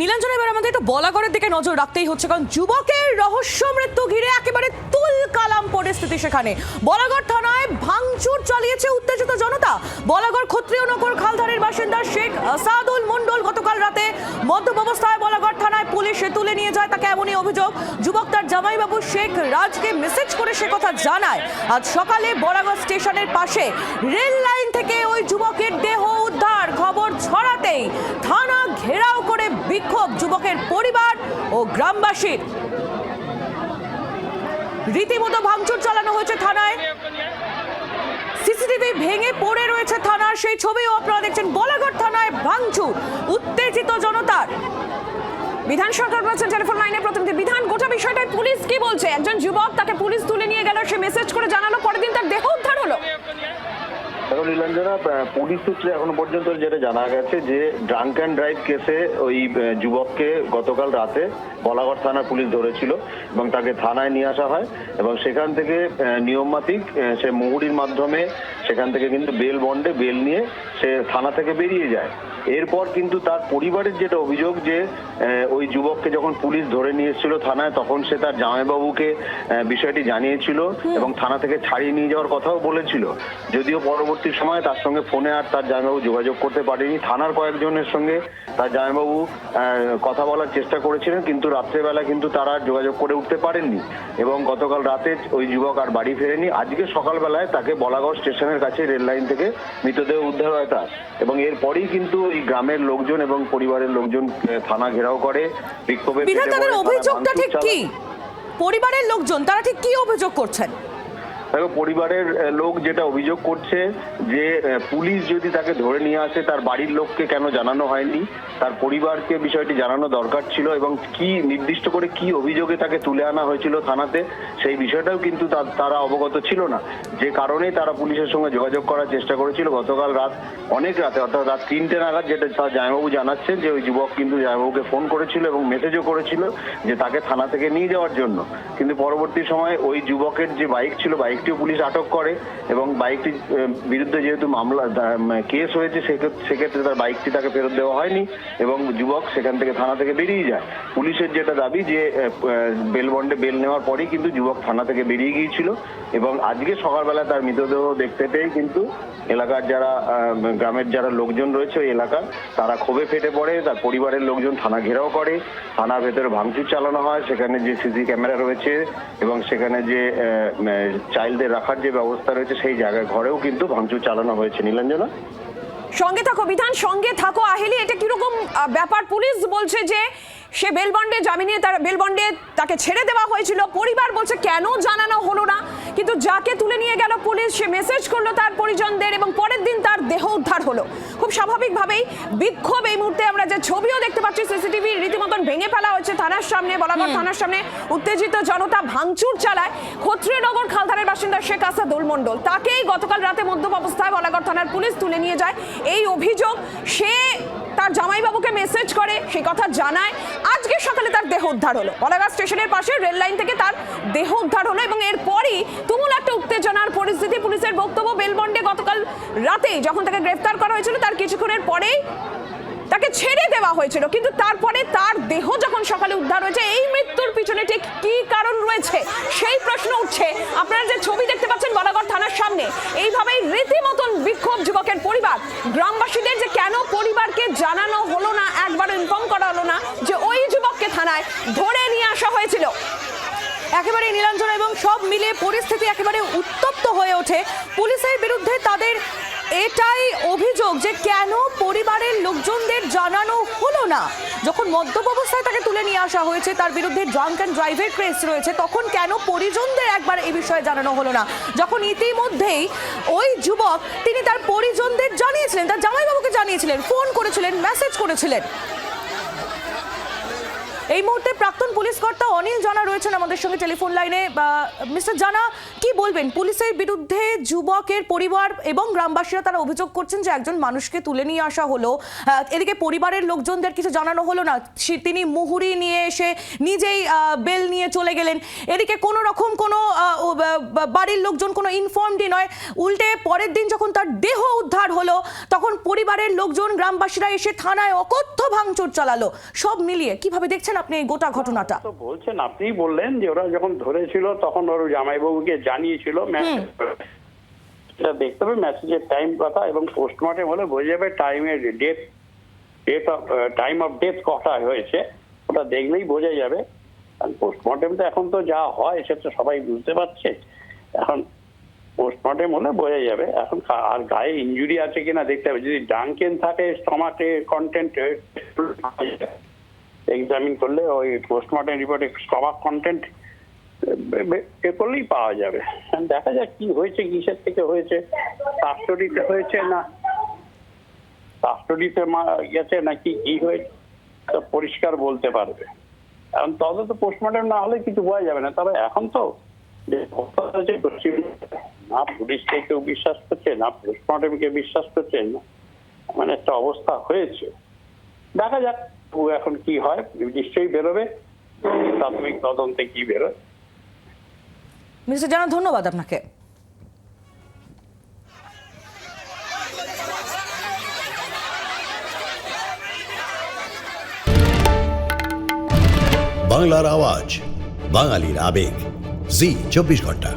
নীলাঞ্জন, এবার আমাদের একটু বলাগড়ের দিকে নজর রাখতেই হচ্ছে, কারণ যুবকের রহস্য মৃত্যু ঘিরে একেবারে তুল কালাম পরিস্থিতি সেখানে। বলাগড় থানায় ভাঙচুর চালিয়েছে উত্তেজিত জনতা। বলাগড় ক্ষত্রিয়নগর খালধারের বাসিন্দা শেখ আসাদুল মন্ডল গতকাল রাতে মদ্যপ অবস্থায় বলাগড় থানায় পুলিশে তুলে নিয়ে যায় তাকে এমনই অভিযোগ। যুবক তার জামাইবাবু শেখ রাজকে মেসেজ করে সে কথা জানায়। আজ সকালে বলাগড় স্টেশনের পাশে রেল লাইন থেকে ওই যুবকের দেহ ছড়াতেই থানা ঘেরাও করে বিক্ষোভ যুবকের পরিবার ও গ্রামবাসীর। রীতিমতো ভাঙচুর চালানো হয়েছে থানায়। সিসিটিভি ভেঙে পড়ে রয়েছে থানার সেই ছবিও আপনারা দেখছেন। বলাগড় থানায় ভাঙচুর, উত্তেজিত জনতার। বিধান সরকার বলছেন, টেলিফোন লাইনে প্রতিনিধি বিধান, গোটা বিষয়টায় পুলিশ কি বলছে? একজন যুবক তাকে পুলিশ তুলে নিয়ে গেল, সে মেসেজ করে জানালো পরের দিন তার দেহ উদ্ধার হলো দেখো নীলাঞ্জনা আহ, পুলিশ সূত্রে এখনও পর্যন্ত যেটা জানা গেছে যে ড্রাঙ্ক অ্যান্ড ড্রাইভ কেসে ওই যুবককে গতকাল রাতে বলাগড় থানার পুলিশ ধরেছিল এবং তাকে থানায় নিয়ে আসা হয় এবং সেখান থেকে নিয়ম নিয়মমাফিক সে মুহুরির মাধ্যমে সেখান থেকে কিন্তু বেল বন্ডে বেল নিয়ে সে থানা থেকে বেরিয়ে যায়। এরপর কিন্তু তার পরিবারের যেটা অভিযোগ যে ওই যুবককে যখন পুলিশ ধরে নিয়ে এসেছিল থানায় তখন সে তার জামাইবাবুকে বিষয়টি জানিয়েছিল এবং থানা থেকে ছাড়িয়ে নিয়ে যাওয়ার কথাও বলেছিল। যদিও পরবর্তী সময়ে তার সঙ্গে ফোনে আর তার জামাইবাবু যোগাযোগ করতে পারেনি। থানার কয়েকজনের সঙ্গে তার জামাইবাবু কথা বলার চেষ্টা করেছিলেন কিন্তু রাত্রেবেলা কিন্তু তারা আর যোগাযোগ করে উঠতে পারেননি এবং গতকাল রাতে ওই যুবক আর বাড়ি ফেরেনি। আজকে সকালবেলায় তাকে বলাগড় স্টেশনের কাছে রেল লাইন থেকে মৃতদেহ উদ্ধার হয় তার। এবং এরপরেই কিন্তু এই গ্রামের লোকজন এবং পরিবারের লোকজন থানা ঘেরাও করে বিক্ষোভে বিধান ফেটে তাদের পড়ে, তারা অভিযোগটা ঠিক কি? পরিবারের লোকজন তারা ঠিক কি অভিযোগ করছেন? দেখো পরিবারের লোক যেটা অভিযোগ করছে যে পুলিশ যদি তাকে ধরে নিয়ে আসে, তার বাড়ির লোককে কেন জানানো হয়নি? তার পরিবারকে বিষয়টি জানানো দরকার ছিল এবং কি নির্দিষ্ট করে কি অভিযোগে তাকে তুলে আনা হয়েছিল থানাতে, সেই বিষয়টাও কিন্তু তারা অবগত ছিল না। যে কারণে তারা পুলিশের সঙ্গে যোগাযোগ করার চেষ্টা করেছিল। গতকাল রাত, অনেক রাতে, অর্থাৎ রাত তিনটে নাগাদ যেটা জামাইবাবু জানাচ্ছেন যে, ওই যুবক কিন্তু জামাইবাবুকে ফোন করেছিল এবং মেসেজও করেছিল যে, তাকে থানা থেকে নিয়ে যাওয়ার জন্য। কিন্তু পরবর্তী সময় ওই যুবকের যে বাইক ছিল বাইকটিও পুলিশ আটক করে এবং বাইকটির বিরুদ্ধে যেহেতু মামলা কেস হয়েছে, সেক্ষেত্রে তার বাইকটি তাকে ফেরত দেওয়া হয়নি এবং যুবক সেখান থেকে থানা থেকে বেরিয়ে যায়। পুলিশের যেটা দাবি যে বেল বন্ডে বেল নেওয়ার পরেই কিন্তু যুবক থানা থেকে বেরিয়ে গিয়েছিল এবং আজকে সকালবেলা তার মৃতদেহ দেখতে পেয়ে কিন্তু এলাকার যারা গ্রামের যারা লোকজন রয়েছে ওই এলাকার, তারা ক্ষোভে ফেটে পড়ে, তার পরিবারের লোকজন থানা ঘেরাও করে, থানার ভেতরে ভাঙচুর চালানো হয়, সেখানে যে সিসি ক্যামেরা রয়েছে এবং সেখানে যে চাইল্ডদের রাখার যে ব্যবস্থা রয়েছে সেই জায়গায় ঘরেও কিন্তু ভাঙচুর চালানো হয়েছে। নীলাঞ্জনা? সঙ্গে থাকো, বিধান, সঙ্গে থাকো, আহেলি, এটা কীরকম ব্যাপার? পুলিশ বলছে যে সে বেলবন্ডে জামিনে তার বেলবন্ডে তাকে ছেড়ে দেওয়া হয়েছিল। পরিবার বলছে কেন জানানো হলো না? কিন্তু যাকে তুলে নিয়ে গেল পুলিশ সে মেসেজ করল তার পরিজনদের এবং পরের দিন তার দেহ উদ্ধার হলো। খুব স্বাভাবিকভাবেই বিক্ষোভ এই মুহূর্তে আমরা যে ছবিও দেখতে পাচ্ছি সিসিটিভি রীতিমতন ভেঙে ফেলা হচ্ছে থানার সামনে বলাগড় থানার সামনে। উত্তেজিত জনতা ভাঙচুর চালায়। ক্ষত্রিয়নগর খালধারের বাসিন্দা শেখ আসাদুল মণ্ডল। তাকেই গতকাল রাতে মধ্যম অবস্থায় বলাগড় থানার পুলিশ তুলে নিয়ে যায়। এই অভিযোগ সে তার জামাইবাবুকে মেসেজ করে সেই কথা জানায়। আজকে সকালে তার দেহ উদ্ধার হলো। বলাগড় স্টেশনের পাশে রেল লাইন থেকে তার দেহ উদ্ধার হলো এবং এরপরই তুমুল একটা উত্তেজনার পরিস্থিতি পুলিশের বক্তব্য বেলবন্ডে গতকাল রাতে যখন তাকে গ্রেফতার করা হয়েছিল, তার কিছুক্ষণের পরেই তাকে ছেড়ে দেওয়া হয়েছিল। কিন্তু তারপরে তার দেহ যখন সকালে উদ্ধার হয়েছে, এই মৃত্যুর পিছনে ঠিক কি কারণ রয়েছে? সেই প্রশ্ন উঠছে। আপনারা যে ছবি দেখতে পাচ্ছেন বলাগড় থানার সামনে, এইভাবেই রীতিমতন বিক্ষোভ যুবকের পরিবার, গ্রামবাসীদের যে কেন পরিবারকে জানানো হলো না একবার ইনফর্ম করা হলো না যে ওই যুবককে থানায় ধরে নিয়ে আসা হয়েছিল। একেবারে নীলাঞ্জন এবং সব মিলে পরিস্থিতি একেবারে উত্তপ্ত হয়ে ওঠে। পুলিশের বিরুদ্ধে তাদের এটাই অভিযোগ যে কেন পরিবারের লোকজনদের জানানো হলো না। যখন মদ্যপ অবস্থায় তাকে তুলে নিয়ে আসা হয়েছে, তার বিরুদ্ধে ড্রাঙ্ক অ্যান্ড ড্রাইভের ক্রেস রয়েছে, তখন কেন পরিজনদের একবার এই বিষয়ে জানানো হলো না? যখন ইতিমধ্যেই ওই যুবক, তিনি তার পরিজনদের জানিয়েছিলেন, তার জামাইবাবুকে জানিয়েছিলেন ফোন করেছিলেন মেসেজ করেছিলেন। এই মুহূর্তে প্রাক্তন পুলিশ কর্তা অনিল জানা রয়েছেন আমাদের সঙ্গে টেলিফোন লাইনে। মিস্টার জানা, কি বলবেন? পুলিশের বিরুদ্ধে যুবকের পরিবার এবং গ্রামবাসীরা তারা অভিযোগ করছেন যে একজন মানুষকে তুলে নিয়ে আসা হলো। এদিকে পরিবারের লোকজনদের কিছু জানানো হলো না। তিনি মুহুরি নিয়ে এসে নিজেই বেল নিয়ে চলে গেলেন। এদিকে কোনো রকম কোনো বাড়ির লোকজন কোনো ইনফর্মডই নয়। উল্টে পরের দিন যখন তার দেহ উদ্ধার হলো, তখন পরিবারের লোকজন, গ্রামবাসীরা এসে থানায় অকথ্য ভাঙচুর চালালো। সব মিলিয়ে কীভাবে দেখছেন আপনি এই গোটা ঘটনাটা? তো বলছেন আপনিই বললেন যে ওরা যখন ধরেছিল তখন ওর জামাইবাবুকে জানিয়েছিল সেটা দেখতে হবে মেসেজের টাইম কথা এবং পোস্টমর্টেম হলে বোঝা যাবে টাইমের date date of time of death কটা হয়েছে ওটা দেখলেই বোঝা যাবে। পোস্টমর্টেম তো এখন তো যা হয় সেটা সবাই বুঝতে পারছে। এখন পোস্টমর্টেম হলে বোঝা যাবে এখন আর গায়ে ইঞ্জুরি আছে কিনা দেখতে হবে। যদি ডাঙ্কেন থাকে স্টমাকে কন্টেন্ট এক্সামিন করলে ওই পোস্টমর্টম রিপোর্টে স্টমাক কন্টেন্ট এ করলেই পাওয়া যাবে। দেখা যাক কি হয়েছে, কিসের থেকে হয়েছে কাস্টডিতে হয়েছে না কাস্টডিতে গেছে নাকি কি হয়েছে পরিষ্কার বলতে পারবে। তবে তো পোস্টমর্টম না হলে কিছু বোঝা যাবে না। তবে এখন তো না পুলিশকে কেউ বিশ্বাস করছে, না পোস্টমর্টমকে বিশ্বাস করছে, না। মানে একটা অবস্থা হয়েছে। দেখা যাক ও এখন কি হয় নিশ্চয়ই বেরোবে। প্রাথমিক তদন্তে কি বেরোয়। মিস্টার জানা ধন্যবাদ আপনাকে। বাংলার আওয়াজ বাঙালির আবেগ। জি চব্বিশ ঘণ্টা।